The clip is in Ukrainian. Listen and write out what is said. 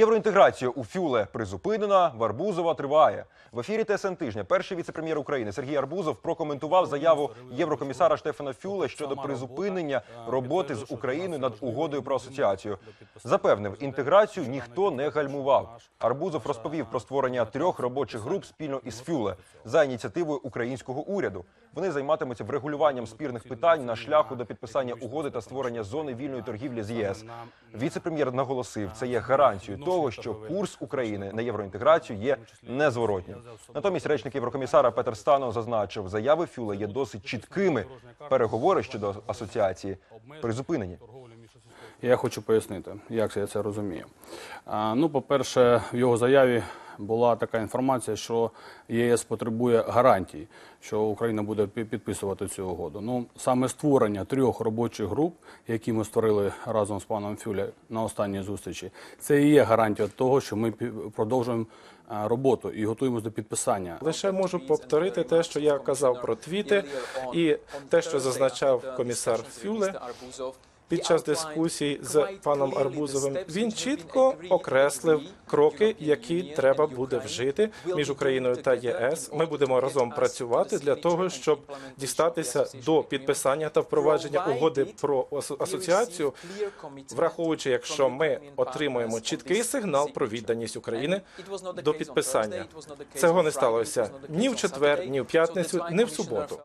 Євроінтеграція у Фюле призупинена, в Арбузова триває. В ефірі ТСН тижня перший віце-прем'єр України Сергій Арбузов прокоментував заяву єврокомісара Штефана Фюле щодо призупинення роботи з Україною над угодою про асоціацію. Запевнив, інтеграцію ніхто не гальмував. Арбузов розповів про створення трьох робочих груп спільно із Фюле за ініціативою українського уряду. Вони займатимуться врегулюванням спірних питань на шляху до підписання угоди та створення зони вільної торгівлі з ЄС. Віце-прем'єр наголосив, це є гарантією того, що курс України на євроінтеграцію є незворотнім. Натомість речник Єврокомісара Петер Стано зазначив, заяви Фюле є досить чіткими. Переговори щодо асоціації призупинені. Я хочу пояснити, як я це розумію. А, Ну, по-перше, в його заяві була така інформація, що ЄС потребує гарантій, що Україна буде підписувати цю угоду. Ну, саме створення трьох робочих груп, які ми створили разом з паном Фюле на останній зустрічі, це і є гарантія того, що ми продовжуємо роботу і готуємося до підписання. Лише можу повторити те, що я казав про твіти, і те, що зазначав комісар Фюле під час дискусій з паном Арбузовим. Він чітко окреслив кроки, які треба буде вжити між Україною та ЄС. Ми будемо разом працювати для того, щоб дістатися до підписання та впровадження угоди про асо- асоціацію, враховуючи, якщо ми отримуємо чіткий сигнал про відданість України до підписання. Цього не сталося ні в четвер, ні в п'ятницю, ні в суботу.